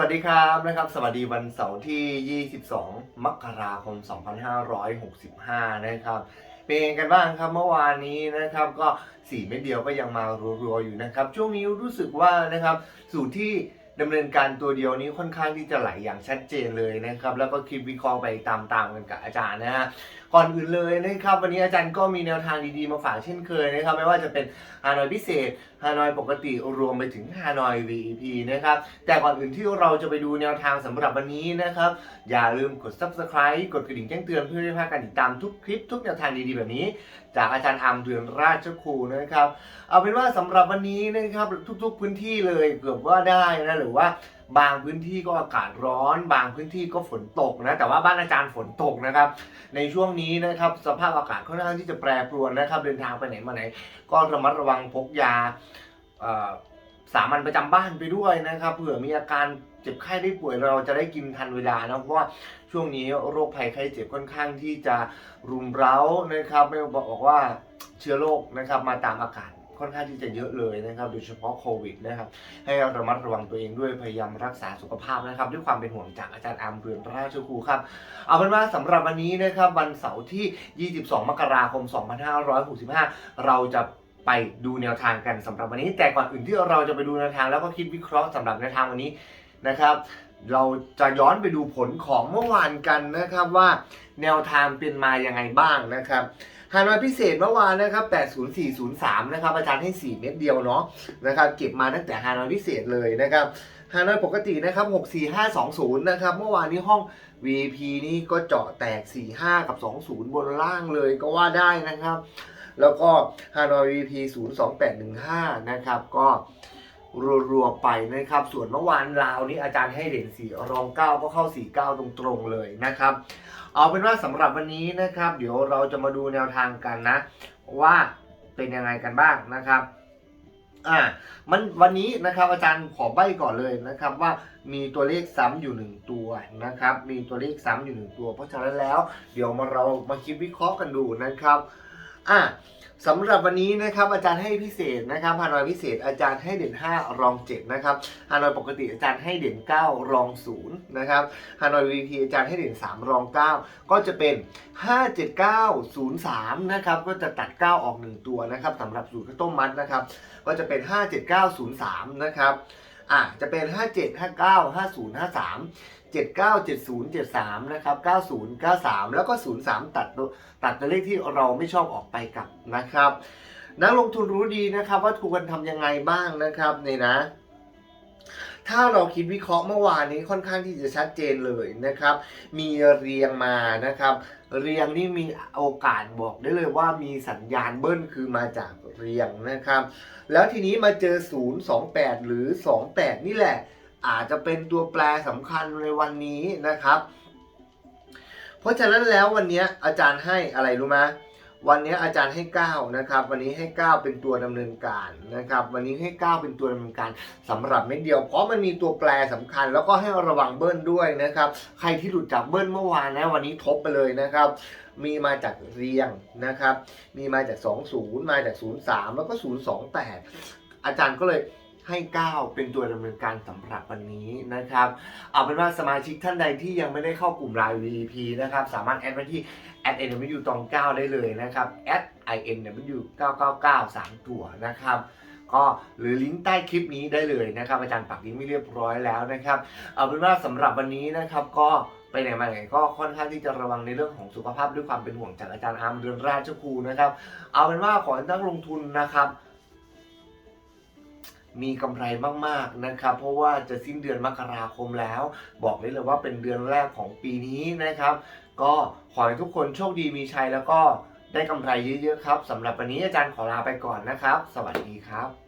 วัสดีครับนะครับสวัสดีวันเสาร์ที่ 22 มกราคม 2565 นะครับ เป็นไงกันบ้างครับเมื่อวานนี้นะครับก็สี่เม็ดเดียวก็ยังมารัวๆอยู่นะครับ ช่วงนี้รู้สึกว่านะครับสูตรที่ ดำเนินการตัวเดียวนี้ค่อนข้างที่จะไหลอย่างชัดเจนเลยนะครับ แล้วก็คลิปวิเคราะห์ไปตามๆกันกับอาจารย์นะฮะก่อนอื่นเลยนะครับวันนี้อาจารย์ก็มีแนวทางดีๆมาฝากเช่นเคยนะครับไม่ว่าจะเป็นฮานอยพิเศษฮานอยปกติรวมไปถึงฮานอย VIP นะครับแต่ก่อนอื่นที่เราจะไปดูแนวทางสำหรับวันนี้นะครับ อย่าลืมกด subscribe กดกระดิ่งแจ้งเตือนเพื่อให้พลาดการติดตามทุกคลิปทุกแนวทางดีๆแบบนี้ จากอาจารย์อามเดือนราชครูนะครับ เอาเป็นว่าสำหรับวันนี้นะครับทุก ๆ พื้นที่เลยเกือบว่าได้นะหรือว่าบางพื้นที่ก็อากาศร้อน บางพื้นที่ก็ฝนตกนะ แต่ว่าบ้านอาจารย์ฝนตกนะครับ ในช่วงนี้นะครับสภาพอากาศค่อนข้างที่จะแปรปรวนนะครับ เดินทางไปไหนมาไหน ก็ระมัดระวังพกยาสามัญประจำบ้านไปด้วยนะครับ เผื่อมีอาการเจ็บไข้ได้ป่วยเราจะได้กินทันเวลานะเพราะว่าช่วงนี้โรคภัยไข้เจ็บค่อนข้างที่จะรุมเร้านะครับ ไม่บอกว่าเชื้อโรคนะครับมาตามอากาศ ค่อนข้างที่จะเยอะเลยนะครับโดยเฉพาะโควิดนะครับ ให้ระมัดระวังตัวเองด้วยพยายามรักษาสุขภาพนะครับ ด้วยความเป็นห่วงจากอาจารย์อามเรือนราชครูครับ เอาเป็นว่าสำหรับวันนี้นะครับวันเสาร์ที่ 22 มกราคม 2565 เราจะไปดูแนวทางกันสำหรับวันนี้ แต่ก่อนอื่นที่เราจะไปดูแนวทางแล้วก็คิดวิเคราะห์สำหรับแนวทางวันนี้ นะครับ เราจะย้อนไปดูผลของเมื่อวานกันนะครับว่าแนวทางเป็นมายังไงบ้างนะครับฮานอยพิเศษเมื่อวานนะครับ 80403 นะครับ อาจารย์ให้ 4 เม็ดเดียวเนาะนะครับ เก็บมาตั้งแต่ฮานอยพิเศษเลยนะครับฮานอยปกตินะครับ 64520 นะครับ เมื่อวานนี้ห้อง VP นี่ก็เจาะแตก 45 กับ 20 บนล่างเลยก็ว่าได้นะครับ แล้วก็ Hanoi VP 02815 นะครับ ก็ รัวๆไปนะครับ ส่วนเมื่อวานลาวนี้อาจารย์ให้เด่น4รอง9ก็เข้า49ตรงๆเลยนะครับ เอาเป็นว่าสำหรับวันนี้นะครับ เดี๋ยวเราจะมาดูแนวทางกันนะ ว่าเป็นยังไงกันบ้างนะครับอ่ามันวันนี้นะครับอาจารย์ขอใบ้ก่อนเลยนะครับว่ามีตัวเลขซ้ำอยู่หนึ่งตัวนะครับ มีตัวเลขซ้ำอยู่หนึ่งตัว เพราะฉะนั้นแล้ว เดี๋ยวมาเรามาคิดวิเคราะห์กันดูนะครับอ่า สำหรับวันนี้นะครับอาจารย์ให้พิเศษนะครับฮานอยพิเศษอาจารย์ให้เด่น 5 รอง 7 นะครับฮานอยปกติอาจารย์ให้เด่น 9 รอง 0 นะครับฮานอย VP อาจารย์ให้เด่น 3 รอง 9 ก็จะเป็น 57903 นะครับก็จะตัด 9 ออก 1 ตัวนะครับสำหรับสูตรข้าวต้มมัดนะครับก็จะเป็น 57903 นะครับ อะจะเป็น 57 59 50 53 79 70 73นะครับ90 93 แล้วก็ 03 ตัดตัวตัดตัวเลขที่เราไม่ชอบออกไปกับนะครับ นักลงทุนรู้ดีนะครับว่าควรทำยังไงบ้างนะครับนี่นะ ถ้าเราคิดวิเคราะห์เมื่อวานนี้ค่อนข้างที่จะชัดเจนเลยนะครับ มีเรียงมานะครับ เรียงนี่มีโอกาสบอกได้เลยว่ามีสัญญาณเบิ้ลคือมาจากเรียงนะครับ แล้วทีนี้มาเจอ 0 2 8 หรือ 28 นี่แหละ อาจจะเป็นตัวแปรสำคัญในวันนี้นะครับ เพราะฉะนั้นแล้ววันนี้อาจารย์ให้อะไรรู้ไหม วันนี้อาจารย์ให้ 9 นะครับ วันนี้ให้ 9 เป็นตัวดำเนินการนะครับ วันนี้ให้ 9 เป็นตัวดำเนินการสำหรับเม็ดเดียว เพราะมันมีตัวแปรสำคัญ แล้วก็ให้ระวังเบิ้ลด้วยนะครับ ใครที่หลุดจากเบิ้ลเมื่อวานนะ วันนี้ทบไปเลยนะครับ มีมาจากเรียงนะครับ มีมาจาก 20 มาจาก 03 แล้วก็ 028 อาจารย์ก็เลย ให้9เป็นตัวดำเนินการสำหรับวันนี้นะครับ เอาเป็นว่าสมาชิกท่านใดที่ยังไม่ได้เข้ากลุ่มไลน์ VP นะครับ สามารถแอดไปที่ @nw ตอง9ได้เลยนะครับ @inw 999 3 ตัวนะครับก็หรือลิงก์ใต้คลิปนี้ได้เลยนะครับ อาจารย์ปักลิงก์ไม่เรียบร้อยแล้วนะครับ เอาเป็นว่าสำหรับวันนี้นะครับก็ไปไหนมาไหนก็ค่อนข้างที่จะระวังในเรื่องของสุขภาพด้วยความเป็นห่วงจากอาจารย์อาร์มเดือนราชครูนะครับ เอาเป็นว่าขอให้นักลงทุนนะครับ มีกำไรมากๆนะครับ เพราะว่าจะสิ้นเดือนมกราคมแล้ว บอกได้เลยว่าเป็นเดือนแรกของปีนี้นะครับ ก็ขอให้ทุกคนโชคดีมีชัยแล้วก็ได้กำไรเยอะๆครับสำหรับวันนี้อาจารย์ขอลาไปก่อนนะครับ สวัสดีครับ